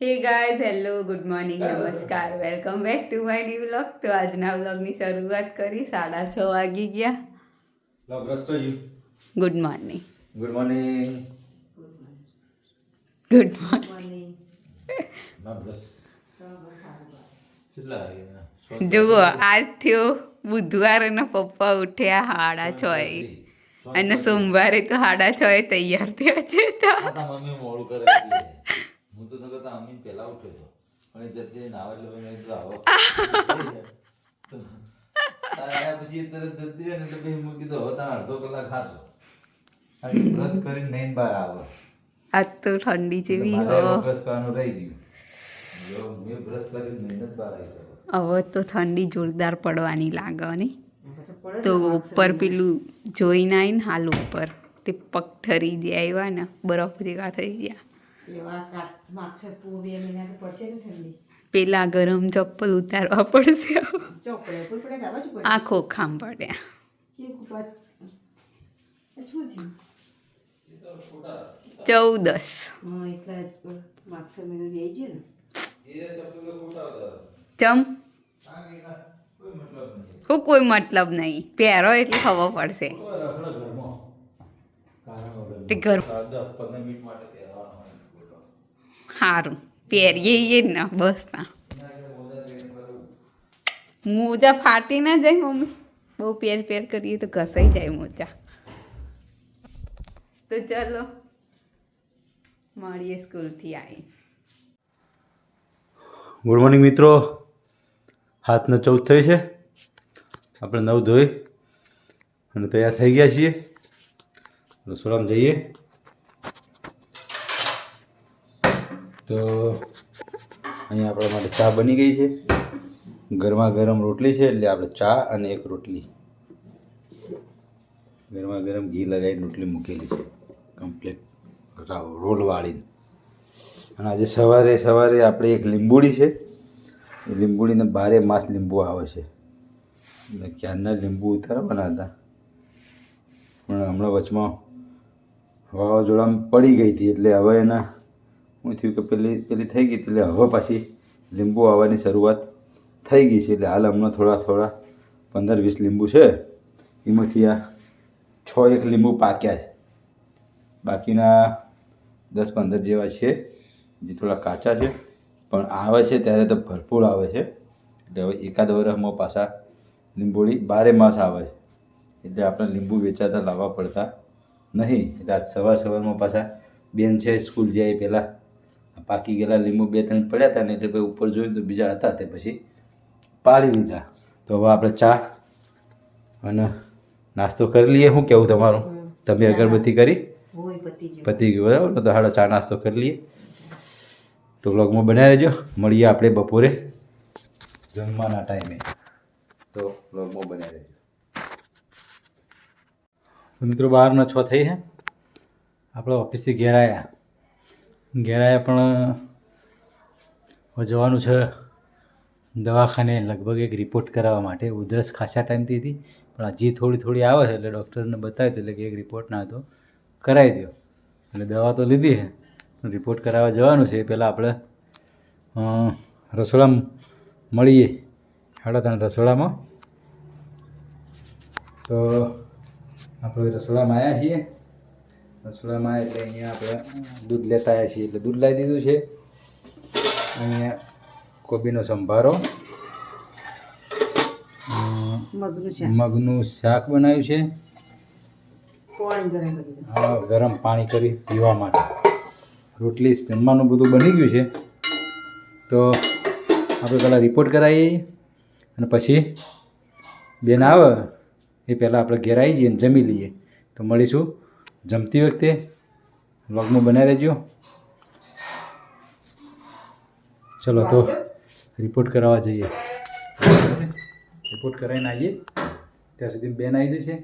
Hey guys hello good morning નમસ્કાર welcome back to my new vlog તો આજના વ્લોગની શરૂઆત કરી સાડા છ વાગી ગયા. Good morning good morning good morning જુઓ આજ થયો બુધવાર અને પપ્પા ઉઠ્યા સાડા છ એ. અને સોમવારે. તો સાડા છ એ તૈયાર થયા છે તો. મમ્મી મોડું કરે હું તો નકર તો અમીન પહેલા ઉઠ્યો હતો પણ એ જતી નાવા એટલે મેં કીધું આવો. આયા પછી એ તરત જતી રહે ને એટલે પછી મૂકી દો. હવે અડધો કલાક હાથો બ્રશ કરીને નહીં બહાર આવો. આજ તો ઠંડી જેવી હો. બ્રશ કરવાનું રહી ગયું. મેં બ્રશ કરીને નહીં બહાર આવી જતો હવે તો ઠંડી જોરદાર પડવાની લાગે તો ઉપર પેલું જોઈને આવીને હાલ ઉપર. તે પગ ઠરી ગયા આવ્યા ને બરફ જેવા થઈ ગયા. પેલા ગરમ ચપ્પલ ઉતારવા પડશે. આખો ખામ પડ્યા શું ચૌદસ. ચમ? કોઈ મતલબ નહીં. હું કોઈ મતલબ નહીં. પહેરો એટલે ખબર પડશે. તે ઘર પંદર મિનિટ માટે સારું પહેરીએ એ ને, બસ ના મોજા ફાટી ના જાય મમ્મી. બહુ પેર પેર કરીએ તો ઘસાઈ જાય મોજા. તો ચલો, મળીએ સ્કૂલથી આવી ગુડ મોર્નિંગ મિત્રો. હાથનો ચૌદ થઈ છે. આપણે નવ ધોઈ અને તૈયાર થઈ ગયા છીએ. રસોડામાં જઈએ. તો અહીંયા આપણા માટે ચા બની ગઈ છે. ગરમા ગરમ રોટલી છે, એટલે આપણે ચા અને એક રોટલી. ગરમા ગરમ ઘી લગાવીને રોટલી મૂકેલી છે. કમ્પ્લીટ રોલ વાળીને. અને આજે સવારે સવારે આપણે એક લીંબુડી છે. એ લીંબુડીને બારે માસ લીંબુ આવે છે. એટલે ક્યારના લીંબુ ઉતારવાના હતા. પણ હમણાં વચમાં વાવાઝોડામાં પડી ગઈ હતી, એટલે હવે એના શું થયું કે પેલી પેલી થઈ ગઈ એટલે હવે પાછી લીંબુ આવવાની શરૂઆત થઈ ગઈ છે એટલે હાલ હમણાં થોડા થોડા પંદર, વીસ લીંબુ છે. એમાંથી આ છ, એક લીંબુ પાક્યા છે. બાકીના દસ, પંદર જેવા છે, જે થોડા કાચા છે. પણ આવે છે ત્યારે તો ભરપૂર આવે છે. એટલે હવે એકાદ વર્ષમાં પાછા લીંબોળી બારે માસ આવે છે. એટલે આપણે લીંબુ વેચાતા લાવવા પડતા નહીં. એટલે આજ સવાર સવારમાં પાછા બેન છે સ્કૂલ જાય પહેલાં પાકી ગયેલા લીંબુ બે ત્રણ પડ્યા હતા ને એટલે ભાઈ ઉપર જોયું તો બીજા હતા તે પછી પાડી લીધા. તો હવે આપણે ચા અને નાસ્તો કરી લઈએ. શું કહેવું તમારું? તમે અગરબત્તી કરી? પતી ગયું. બરાબર? તો હાડો ચા નાસ્તો કરી લઈએ. તો વ્લોગમાં બનાવી રહેજો. મળીએ આપણે બપોરે જમવાના ટાઈમે. તો વ્લોગમાં બનાવી રહેજો. તો મિત્રો બહારનો છ થઈ હે. આપણે ઓફિસથી ઘેર આવ્યા ઘેર આવ્યા પણ જવાનું છે દવાખાને લગભગ એક રિપોર્ટ કરાવવા માટે. ઉધરસ ખાસા ટાઈમથી હતી, પણ હજી થોડી થોડી આવે છે એટલે ડૉક્ટરને બતાવ્યું એટલે કે એક રિપોર્ટ ના હતો. કરાવી દો એટલે દવા તો લીધી છે. પણ રિપોર્ટ કરાવવા જવાનું છે એ પહેલાં આપણે રસોડા મળીએ. સાડા ત્રણ રસોડામાં. તો આપણે રસોડામાં આવ્યા છીએ. રસોડામાં એટલે અહીંયા આપણે દૂધ લેતા આવ્યા છીએ. એટલે દૂધ લાવી દીધું છે. અહીંયા કોબીનો સંભારો. મગનું શાક. બનાવ્યું છે. હા ગરમ પાણી કરી પીવા માટે. રોટલી જમવાનું બધું બની ગયું છે. તો આપણે પહેલાં રિપોર્ટ કરાવીએ અને પછી બેન આવે એ પહેલાં આપણે ઘેર આવી જઈએ અને જમી લઈએ. તો મળીશું. જમતી વખતે વ્લોગમાં બનાવી રહેજો ચલો તો રિપોર્ટ કરાવવા જઈએ. રિપોર્ટ કરાવીને આવીએ. ત્યાં સુધી બેન આવી જશે.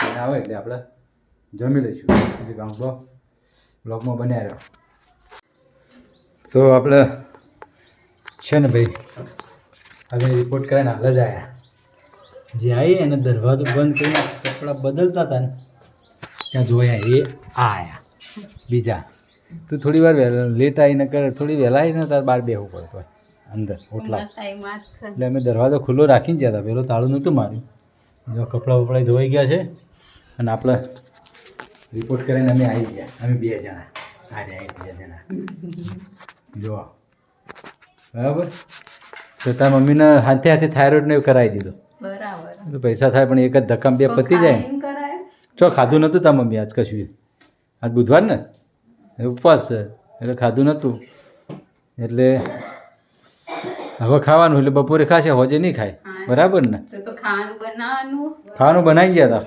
બેન આવે એટલે આપણે જમી લઈશું. સુધી ગામડો બ્લોગમાં બન્યા રહ્યો. તો આપણે છે ને ભાઈ, હવે રિપોર્ટ કરાવીને હાલ જ આવ્યા જે આવી એને દરવાજો બંધ કરીને કપડાં બદલતા હતા ને ત્યાં જોયા એ આ આયા. બીજા. તું થોડી વાર લેટ આવીને કર થોડી વહેલા આવીને તારે બહાર બેહવું પડતું અંદર ઓટલા એટલે અમે દરવાજો ખુલ્લો રાખીને ગયા હતા પેલો તાળું નહોતું માર્યું. જો કપડાં બપડા ધોઈ ગયા છે અને આપણે રિપોર્ટ કરીને અમે આવી ગયા. અમે બે જણા. આજે આવી બીજા જણા. જો. બરાબર? તો તારા મમ્મીને હાથે હાથે થાઇરોઇડને કરાવી દીધો. બરાબર. પૈસા થાય પણ એક જ ધક્કા બે પતી જાય. ચો ખાધું નહોતું તાર મમ્મી આજ કશું. આજ બુધવાર ને? ઉપવાસ છે. એટલે ખાધું નહોતું. એટલે હવે ખાવાનું એટલે બપોરે ખાશે હોજે નહીં ખાય. બરાબર ને? ખાવાનું બનાવી ગયા હતા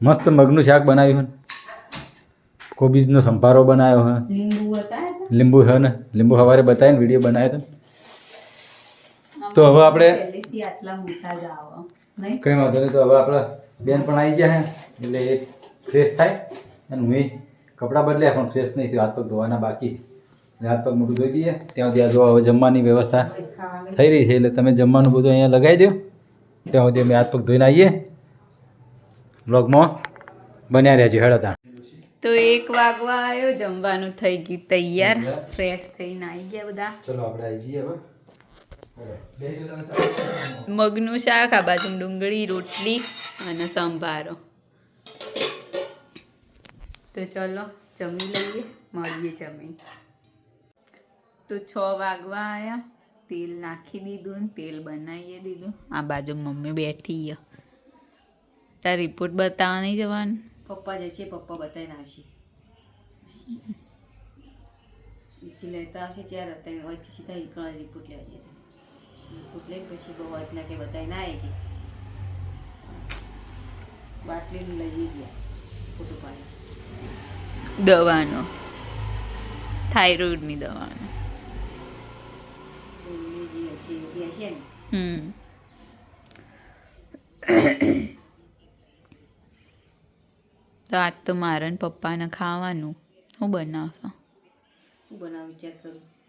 મસ્ત મગનું શાક બનાવ્યું છે કોબીજનો સંભારો બનાવ્યો હે. લીંબુ હ ને? લીંબુ સવારે બતાવીને વીડિયો બનાવ્યો હતો તો હવે આપણે કંઈ વાંધો નહીં. તો હવે આપણે બેન પણ આવી ગયા હે એટલે એ ફ્રેશ થાય. અને હું કપડાં બદલ્યા પણ ફ્રેશ નહીં થયું. હાથ પગ ધોવાના બાકી. હાથ પગ મોટું ધોઈ દઈએ. ત્યાં સુધી આ જો હવે જમવાની વ્યવસ્થા થઈ રહી છે એટલે તમે જમવાનું બધું અહીંયા લગાવી દો. ત્યાં સુધી અમે હાથ પગ ધોઈને આવીએ. બ્લોગમાં બન્યા રહેજો હેડતા તો એક વાગવા આવ્યો જમવાનું થઈ ગયું તૈયાર. ફ્રેશ થઈને આવી ગયા બધા. ચલો આપણે આવી જઈએ હવે. મગનું શાક, આ બાજુ ડુંગળી, રોટલી અને સંભારો. તો ચલો, જમી લઈએ, મળીએ જમીન. તો છ વાગવા આવ્યા તેલ નાખી દીધું ને તેલ બનાવીએ દીધું. આ બાજુ મમ્મી બેઠી તાર રિપોર્ટ બતાવવા નહીં જવાનું? પપ્પા જશે, પપ્પા બતાવીને આવશે. લેતા આવશે અહીંથી સીધા રિપોર્ટ લેવા જતા લઈને પછી બહુ આજના કે બધા ના આવી ગઈ બાટલી લઈ ગયા ખોટું પાણી દવાનો. થાઇરોઇડની દવાનો. હમ. તો આજ તો મારા પપ્પાને ખાવાનું. હું બનાવશો? હું બનાવ વિચાર કરું.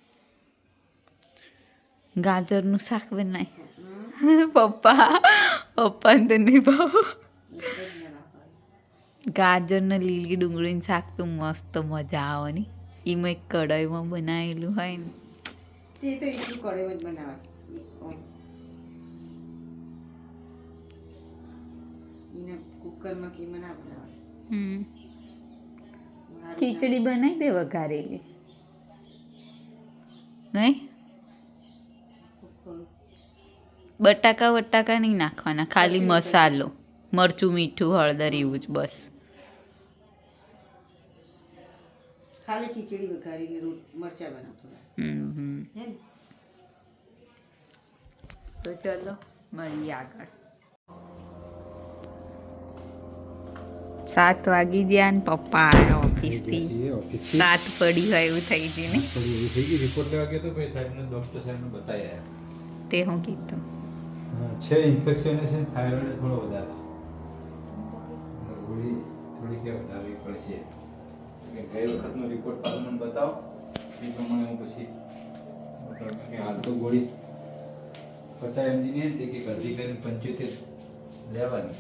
ગાજરનું શાક બનાય. પપ્પા પપ્પાને તો નહીં ભાવ ગાજરને લીલી ડુંગળીનું શાક તો મસ્ત મજા આવવાની એમાં એક કઢાઈમાં બનાવેલું હોય ને. તે તો એટલું જ બનાવાય. એને કુકરમાં કે ના બનાવાય. હમ. ખીચડી બનાવી દે વઘારેલી. નહીં? બટાકા વટાકા નહીં નાખવાના ખાલી મસાલો મરચું મીઠું હળદર એવું જ બસ. ખાલી ખીચડી વઘારીને મરચા તો ચલો મળીએ આગળ. સાત વાગી ગયા ને પપ્પા આવ્યા ઓફિસથી. સાત પડી હોય એવું થઈ ગયું ને? થઈ ગઈ રિપોર્ટ લેવા ગયો તો પછી સાહેબને ડૉક્ટર સાહેબને બતાવી આવ્યા તે હું કીધું. છે ઇન્ફેક્શન છે થાઇરોઇડ થોડો વધારે ગોળી થોડી કે વધારવી પડશે ગઈ વખતનો રિપોર્ટ તમને બતાવો એ પ્રમાણે હું પછી. કે હાલ તો ગોળી પચાસ એમજી ની હતી કે અડધી કરીને પંચોતેર લેવાની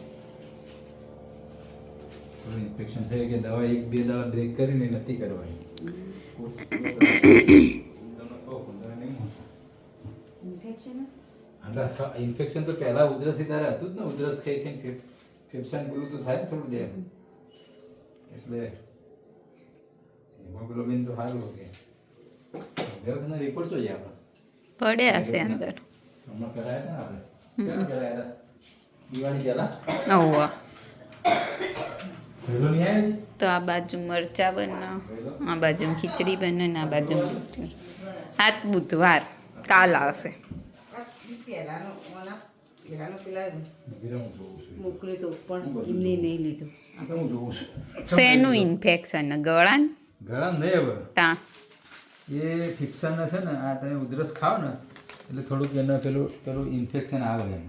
થોડું ઇન્ફેક્શન છે કે દવા એક બે દવા બ્રેક કરીને નથી કરવાની. ઇન્ફેક્શન એટલે ઇન્ફેક્શન તો પહેલા ઉધરસથી તારે હતું જ ને ઉધરસ ખાઈ થઈને ફેફ ફેફસાને પેલું તો થાય ને થોડું ડેમ એટલે હિમોગ્લોબિન તો સારું કે હવે રિપોર્ટ જોઈએ આપણે. પડ્યા હશે અંદર. હમણાં કરાયા હતા આપણે? કરાયા હતા? દિવાળી પહેલા? ઓવા પહેલો નહીં આવ્યો તો આ બાજુ મરચા બનાવ આ બાજુ ખીચડી બને ને આ બાજુ રોટલી આજ બુધવાર. કાલ આવશે. પહેલાનો પહેલાનો પેલા મોકલ્યો તો પણ એમને નહીં લીધું. શેનું ઇન્ફેક્શન ગળાન? ગળાન નહીં હવે. તા. એ ફિપ્સાના છે ને આ તમે ઉધરસ ખાવ ને એટલે થોડુંક એના પેલું પેલું ઇન્ફેક્શન આવે એમ.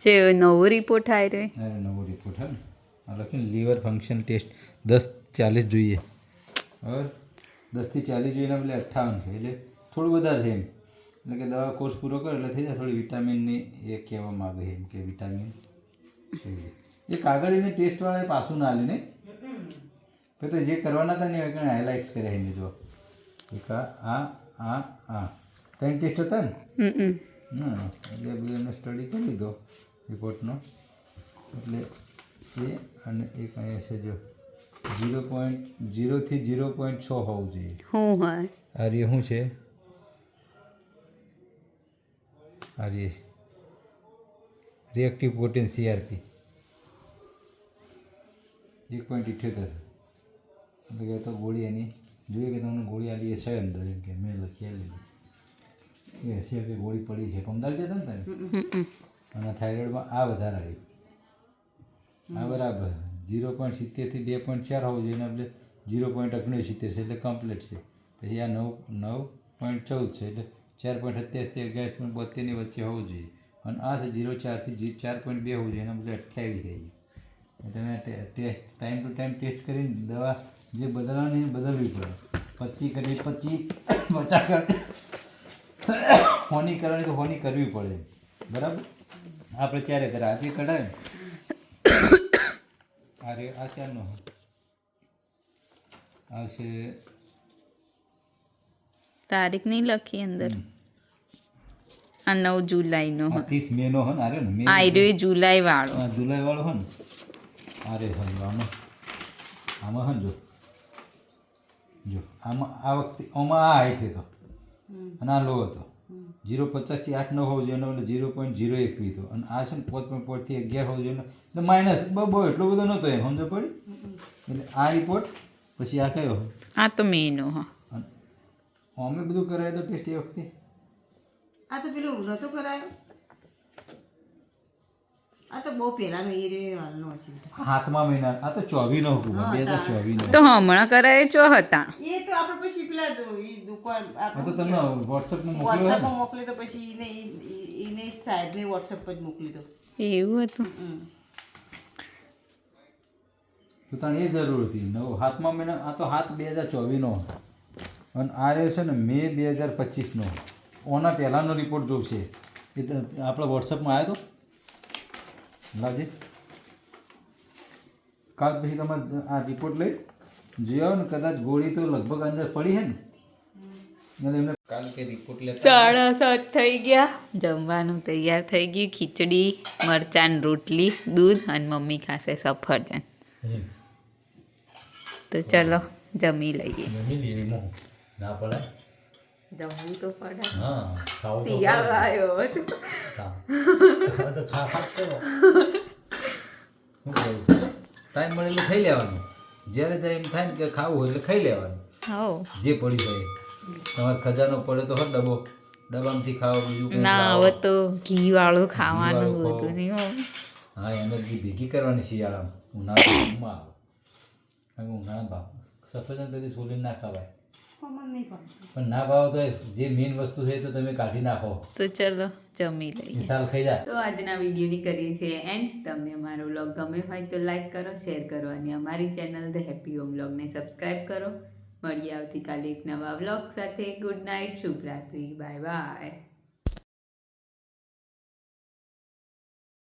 જે નવો રિપોર્ટ આવી રહ્યો? અરે નવો રિપોર્ટ હા આ લખ્યું લીવર ફંક્શન ટેસ્ટ દસ ચાલીસ જોઈએ. બરાબર દસથી ચાલીસ જોઈએ ને એટલે અઠ્ઠાવન છે એટલે થોડું વધારે છે એમ. એટલે કે દવા કોર્સ પૂરો કરે એટલે થઈ જાય. થોડી વિટામિનની એ કહેવા માગે એમ કે વિટામિન એ કાગળ એને ટેસ્ટવાળા પાછું ના લે ને? તો જે કરવાના હતા ને એ કંઈ હાઇલાઇટ્સ કર્યા એને જો. એક આ આ આ ત્રણ ટેસ્ટ હતા ને? ના એટલે બધું એમને સ્ટડી કરી લીધો રિપોર્ટનો એટલે એ અને એક અહીંયા છે જો. ઝીરો પોઈન્ટ ઝીરોથી ઝીરો પોઈન્ટ છ હોવું જોઈએ. હા અરે શું છે? આ રે રિએક્ટિવ પ્રોટીન સીઆરપી એક પોઈન્ટ ઇઠ્યોતેર. એટલે કે તો ગોળી એની જોઈએ કે તમને ગોળી આવી છે અંદર એમ કે મેં લખી આલી. એ છે કે ગોળી પડી છે. કમદાર છે તારે? અને થાઇરોઇડમાં આ વધારે આવી. આ બરાબર. ઝીરો પોઈન્ટ સિત્તેરથી બે પોઈન્ટ ચાર હોવું જોઈએ આપણે ઝીરો પોઈન્ટ અગ્નિ સિત્તેર છે એટલે કમ્પ્લીટ છે. પછી આ નવ નવ પોઈન્ટ ચૌદ છે એટલે ચાર પોઈન્ટ સત્યાસી અગિયાર પોઈન્ટ બોતેરની વચ્ચે હોવું જોઈએ. અને આ છે ઝીરો ચારથી જી ચાર પોઈન્ટ બે હોવું જોઈએ, એના બદલે અઠ્યાવીસ થઈ તમે ટાઈમ ટુ ટાઈમ ટેસ્ટ કરીને દવા જે બદલવાની એ બદલવી પડે. પચી કરવી, પચી બચા કર હોની કરવાની તો હોની કરવી પડે. બરાબર? આપણે ક્યારે કરે આજે કઢાય અરે આ ચારનો આ છે તારીખ નહીં લખી અંદર. આ નવ જુલાઈનો નો ત્રીસ હે ને અરે ને આ રહ્યો જુલાઈ વાળો આ જુલાઈ વાળો હે ને. અરે હા આમાં. આમાં હે જો. જો આમાં આ વખતે આમાં આ હાઈટ હતો. અને આ લો હતો. જીરો પચાસથી આઠ નવ હોવું જોઈએ એટલે જીરો પોઈન્ટ જીરો એકવી હતો. અને આ છે ને પાંચ પોઈન્ટ પાંચથી અગિયાર હોવું જોઈએ એટલે માઇનસ બહુ એટલો બધો નહોતો એમ સમજો પડી? એટલે આ રિપોર્ટ પછી આ કયો? આ તો મેનો હા. અમે બધું કરાય તો ટેસ્ટ એ વખતે? આ તો પેલું નહોતો કરાયો. આ તો બહુ પહેલાનો એ રહ્યો હાલનો હશે. હાથમાં મહિના આ તો ચોવીનો હુકમ બે હજાર ચોવીનો. તો હમણાં કરાય ચો હતા? એ તો આપણે પછી પેલા દુકાન આ તો આપણે તમે વોટ્સઅપમાં મોકલ્યો હોય ને? મોકલી તો પછી એને ઈ- ઈ- એને સાહેબને વોટ્સઅપ પર જ મોકલી દો એવું હતું? તો તને એ જરૂર હતી. નવ હાથમાં મહિના આ તો હાથ બે હજાર ચોવીસનો અને આ રહ્યો છે ને મે બે હજાર પચીસનો. ઓના પહેલાંનો રિપોર્ટ જોશે એ તો આપણા વોટ્સઅપમાં આવ્યો હતો લાવજે. કાલ પછી તમારે આ રિપોર્ટ લઈ જોઈ આવો ને કદાચ ગોળી તો લગભગ અંદર પડી હે ને? એમને કાલ કે રિપોર્ટ સાડા સાત થઈ ગયા. જમવાનું તૈયાર થઈ ગયું. ખીચડી મરચાં રોટલી દૂધ અને મમ્મી ખાશે સફરજન. તો ચલો જમી લઈએ. જમી લઈએ ના પડે જમવું તો પડે હા ખાવું શિયાળો આવ્યો તો. ખા ખા કરો. શું ટાઈમ મળે એટલે ખાઈ લેવાનું. જ્યારે જાય એમ થાય ને કે ખાવું હોય એટલે ખાઈ લેવાનું. હો જે પડી હોય તમારે ખજાનો પડે તો હો ડબ્બો. ડબ્બામાંથી ખાવા બીજું ના. હવે તો ઘી વાળું ખાવાનું હતું નહીં હા. એનર્જી ભેગી કરવાની શિયાળામાં. ઉનાળામાં. આવે. કારણ કે ઉનાળા ભાવ સફરજન કદી સોલી ના ખવાય. પણ ના ભાવ તો જે મેઇન વસ્તુ છે તો તમે કાઢી નાખો. તો ચલો જમી લઈએ. એ ખાઈ જાય તો આજના વિડીયોની કરીએ છીએ એન્ડ તમને અમારો વ્લોગ ગમે હોય તો લાઈક કરો શેર કરો અને અમારી ચેનલ ધ હેપી હોમ વ્લોગને સબસ્ક્રાઈબ કરો. મળીએ આવતીકાલે એક નવા વ્લોગ સાથે. ગુડ નાઇટ શુભરાત્રી બાય બાય